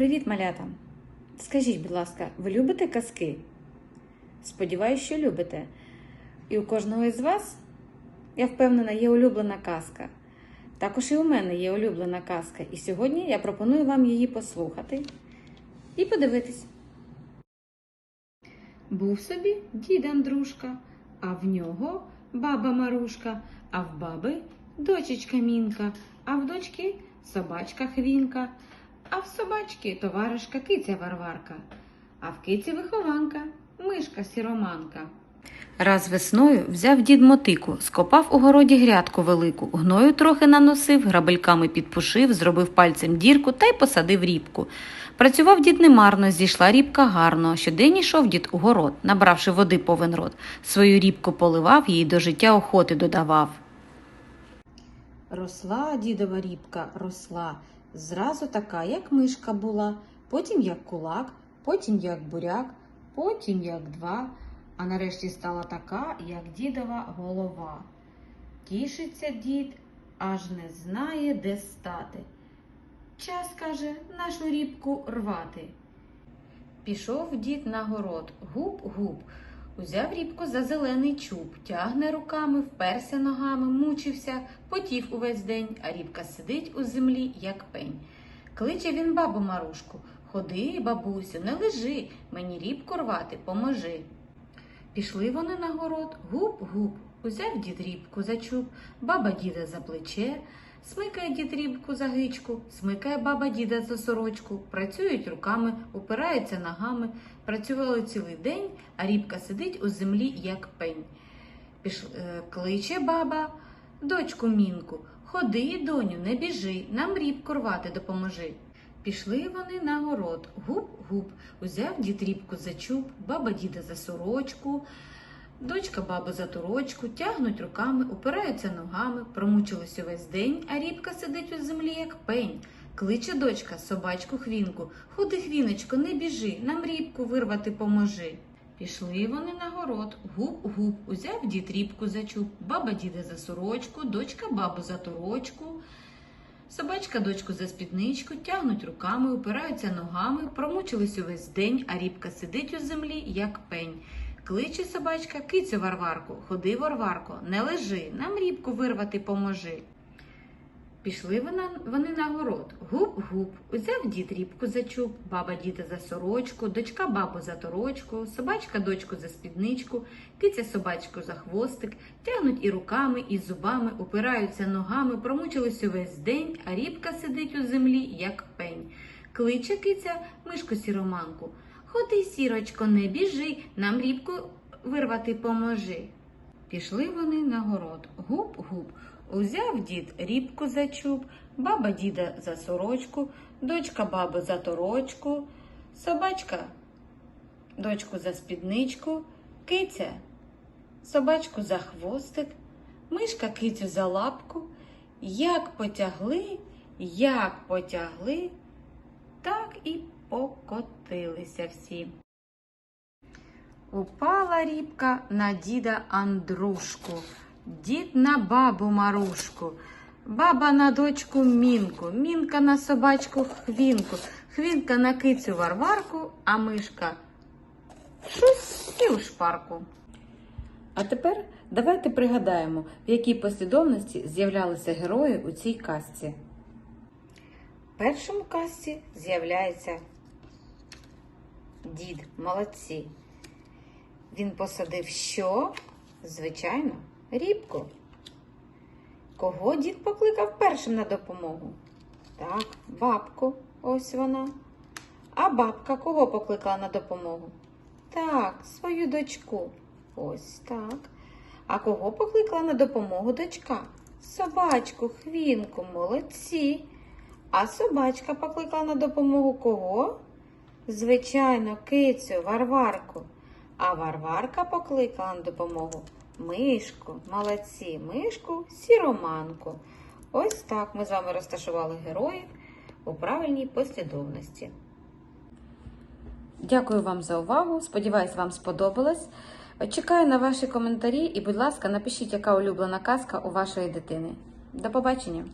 Привіт, малята! Скажіть, будь ласка, ви любите казки? Сподіваюсь, що любите. І у кожного із вас, я впевнена, є улюблена казка. Також і у мене є улюблена казка. І сьогодні я пропоную вам її послухати і подивитись. Був собі дід Андрушка, а в нього баба Марушка, а в баби дочечка Мінка, а в дочки собачка Хвінка, а в собачки товаришка киця Варварка, а в киці вихованка мишка сіроманка. Раз весною взяв дід мотику, скопав у городі грядку велику, гною трохи наносив, грабельками підпушив, зробив пальцем дірку та й посадив рібку. Працював дід немарно, зійшла рібка гарно. Щодень йшов дід у город, набравши води повен рот. Свою рібку поливав, їй до життя охоти додавав. Росла дідова рібка, росла, зразу така, як мишка була, потім як кулак, потім як буряк, потім як два, а нарешті стала така, як дідова голова. Тішиться дід, аж не знає, де стати. Час, каже, нашу рібку рвати. Пішов дід на город, гуп-гуп, узяв рібку за зелений чуб, тягне руками, вперся ногами, мучився, потів увесь день, а рібка сидить у землі, як пень. Кличе він бабу Марушку. Ходи, бабусю, не лежи, мені рібку рвати, поможи. Пішли вони на город, гуп-гуп, узяв дід рібку за чуб, баба діда за плече, смикає дід рібку за гичку, смикає баба діда за сорочку, працюють руками, упираються ногами, працювали цілий день, а рібка сидить у землі, як пень. Піш... е, Кличе баба, дочку мінку, ходи, доню, не біжи, нам рібку рвати допоможи. Пішли вони на город, гуп-гуп, узяв дід рібку за чуб, баба діда за сорочку, дочка бабу за торочку, тягнуть руками, упираються ногами, промучились увесь день, а рібка сидить у землі, як пень. Кличе дочка собачку хвінку. Худи, хвіночко, не біжи, нам рібку вирвати поможи. Пішли вони на город, гуп-гуп, узяв дід рібку за чуб, баба діда за сорочку, дочка бабу за торочку. Собачка дочку за спідничку, тягнуть руками, упираються ногами, промучились увесь день, а рібка сидить у землі, як пень. Кличе собачка кицю Варварку, ходи, Варварко, не лежи, нам рібку вирвати поможи. Пішли вони, на город. Гуп-гуп, узяв дід рібку за чуб, баба діда за сорочку, дочка бабу за торочку, собачка дочку за спідничку, киця собачку за хвостик, тягнуть і руками, і зубами, упираються ногами, промучились увесь день, а рібка сидить у землі, як пень. Кличе киця мишку сіроманку. Ходи, сірочко, не біжи, нам рібку вирвати поможи. Пішли вони на город. Гуп-гуп. Узяв дід рібку за чуб, баба діда за сорочку, дочка баби за торочку, собачка дочку за спідничку, киця собачку за хвостик, мишка кицю за лапку. Як потягли, як потягли, так і покотилися всі. Упала рібка на діда Андрушку, дід на бабу Марушку, баба на дочку Мінку, Мінка на собачку Хвінку, Хвінка на кицю Варварку, а мишка щось і у шпарку. А тепер давайте пригадаємо, в якій послідовності з'являлися герої у цій казці. В першому казці з'являється дід, молодці. Він посадив що? Звичайно, рібку. Кого дід покликав першим на допомогу? Так, бабку, ось вона. А бабка кого покликала на допомогу? Так, свою дочку. Ось так. А кого покликала на допомогу дочка? Собачку, хвінку, молодці. А собачка покликала на допомогу кого? Звичайно, кицю, Варварку. А Варварка покликала на допомогу мишку, молодці, мишку, сіроманку. Ось так ми з вами розташували героїв у правильній послідовності. Дякую вам за увагу. Сподіваюсь, вам сподобалось. Чекаю на ваші коментарі і, будь ласка, напишіть, яка улюблена казка у вашої дитини. До побачення!